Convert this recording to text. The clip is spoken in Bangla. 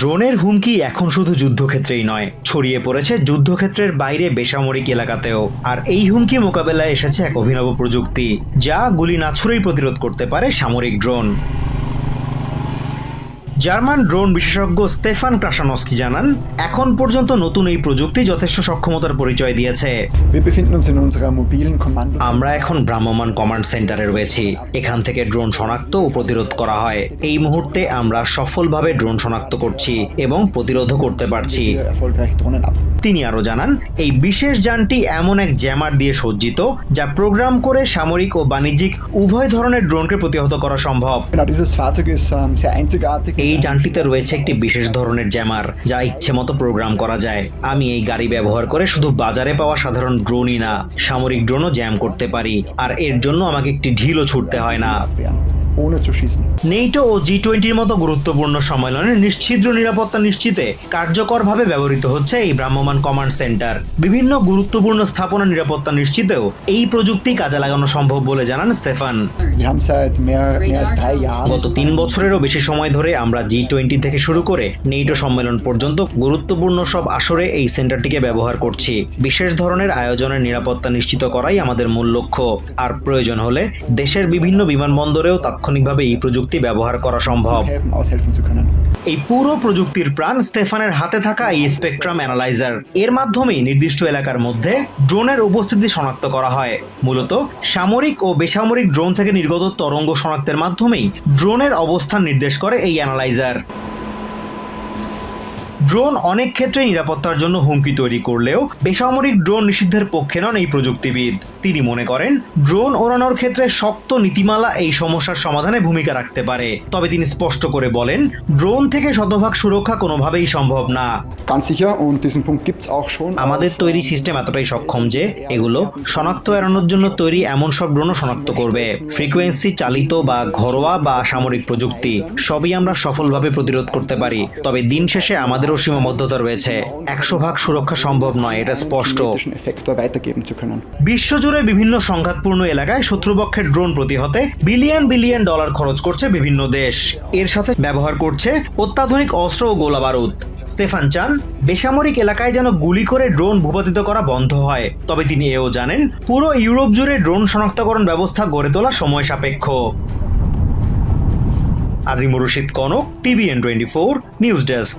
ড্রোনের হুমকি এখন শুধু যুদ্ধক্ষেত্রেই নয়, ছড়িয়ে পড়েছে যুদ্ধক্ষেত্রের বাইরে বেসামরিক এলাকাতেও। আর এই হুমকি মোকাবেলায় এসেছে এক অভিনব প্রযুক্তি, যা গুলি না ছুড়েই প্রতিরোধ করতে পারে সামরিক ড্রোন। জার্মান ড্রোন বিশেষজ্ঞ স্টেফান ক্রাসানস্কি জানান এখন পর্যন্ত নতুন এই প্রযুক্তি যথেষ্ট সক্ষমতার পরিচয় দিয়েছে. আমরা এখন ভ্রাম্যমাণ কমান্ড সেন্টারে রয়েছি। এখান থেকে ড্রোন শনাক্ত ও প্রতিরোধ করা হয়। এই মুহূর্তে আমরা সফলভাবে ড্রোন শনাক্ত করছি এবং প্রতিরোধও করতে পারছি. তিনি আরও জানান এই বিশেষ যানটি এমন এক জ্যামার দিয়ে সজ্জিত যা প্রোগ্রাম করে সামরিক ও বাণিজ্যিক উভয় ধরনের ড্রোনকে প্রতিহত করা সম্ভব। Genau, এই যানটিতে রয়েছে একটি বিশেষ ধরনের জ্যামার, যা ইচ্ছে মতো প্রোগ্রাম করা যায়। আমি এই গাড়ি ব্যবহার করে শুধু বাজারে পাওয়া সাধারণ ড্রোনই না, সামরিক ড্রোনও জ্যাম করতে পারি। আর এর জন্য আমাকে একটি ঢিলও ছুটতে হয় না। Ohne zu schießen. নেইটো ও জি টোয়েন্টির মতো গুরুত্বপূর্ণ সম্মেলনে নিশ্ছিদ্র নিরাপত্তা নিশ্চিতে কার্যকরভাবে ব্যবহৃত হচ্ছে এই ভ্রাম্যমাণ কমান্ড সেন্টার। বিভিন্ন গুরুত্বপূর্ণ স্থাপনা নিরাপত্তা নিশ্চিতেও এই প্রযুক্তি কাজে লাগানো সম্ভব বলে জানান স্টেফান। গত তিন বছরেরও বেশি সময় ধরে আমরা জি টোয়েন্টি থেকে শুরু করে নেইটো সম্মেলন পর্যন্ত গুরুত্বপূর্ণ সব আসরে এই সেন্টারটিকে ব্যবহার করছি। বিশেষ ধরনের আয়োজনের নিরাপত্তা নিশ্চিত করাই আমাদের মূল লক্ষ্য। আর প্রয়োজন হলে দেশের বিভিন্ন বিমানবন্দরেও তাৎক্ষণিকভাবে এই প্রযুক্তি ব্যবহার করা সম্ভব. এই পুরো প্রযুক্তির প্রাণ স্টেফানের হাতে থাকা এই স্পেকট্রাম অ্যানালাইজার। এর মাধ্যমে নির্দিষ্ট এলাকার মধ্যে ড্রোনের উপস্থিতি শনাক্ত করা হয়। মূলত সামরিক ও বেসামরিক ড্রোন থেকে নির্গত তরঙ্গ শনাক্তের মাধ্যমেই ড্রোনের অবস্থান নির্দেশ করে এই অ্যানালাইজার। ড্রোন অনেক ক্ষেত্রে নিরাপত্তার জন্য হুমকি তৈরি করলেও বেসামরিক ড্রোন নিষিদ্ধের পক্ষে নন এই প্রযুক্তিবিদ। তিনি মনে করেন ড্রোন ওড়ানোর ক্ষেত্রে শক্ত নীতিমালা এই সমস্যার সমাধানে ভূমিকা রাখতে পারে। তবে তিনি স্পষ্ট করে বলেন ড্রোন থেকে শতভাগ সুরক্ষা কোনোভাবেই সম্ভব না. আমাদের তৈরি সিস্টেম এতটাই সক্ষম যে এগুলো শনাক্ত এড়ানোর জন্য তৈরি এমন সব ড্রোনও শনাক্ত করবে। ফ্রিকোয়েন্সি চালিত বা ঘরোয়া বা সামরিক প্রযুক্তি সবই আমরা সফলভাবে প্রতিরোধ করতে পারি। তবে দিন শেষে আমাদেরও সীমাবদ্ধতা রয়েছে। একশো ভাগ সুরক্ষা সম্ভব নয়, এটা স্পষ্ট. বিশ্বজুড়ে বিভিন্ন সংঘাতপূর্ণ এলাকায় শত্রুপক্ষের ড্রোন প্রতিহতে বিলিয়ন বিলিয়ন ডলার খরচ করছে বিভিন্ন দেশ। এর সাথে ব্যবহার করছে অত্যাধুনিক অস্ত্র ও গোলা বারুদ। স্টেফান চান বেসামরিক এলাকায় যেন গুলি করে ড্রোন ভূপাতিত করা বন্ধ হয়, তবে তিনি এও জানেন, পুরো ইউরোপ জুড়ে ড্রোন শনাক্তকরণ ব্যবস্থা গড়ে তোলা সময় সাপেক্ষ। Azimur Rashid Konok, TVN twenty four, news desk.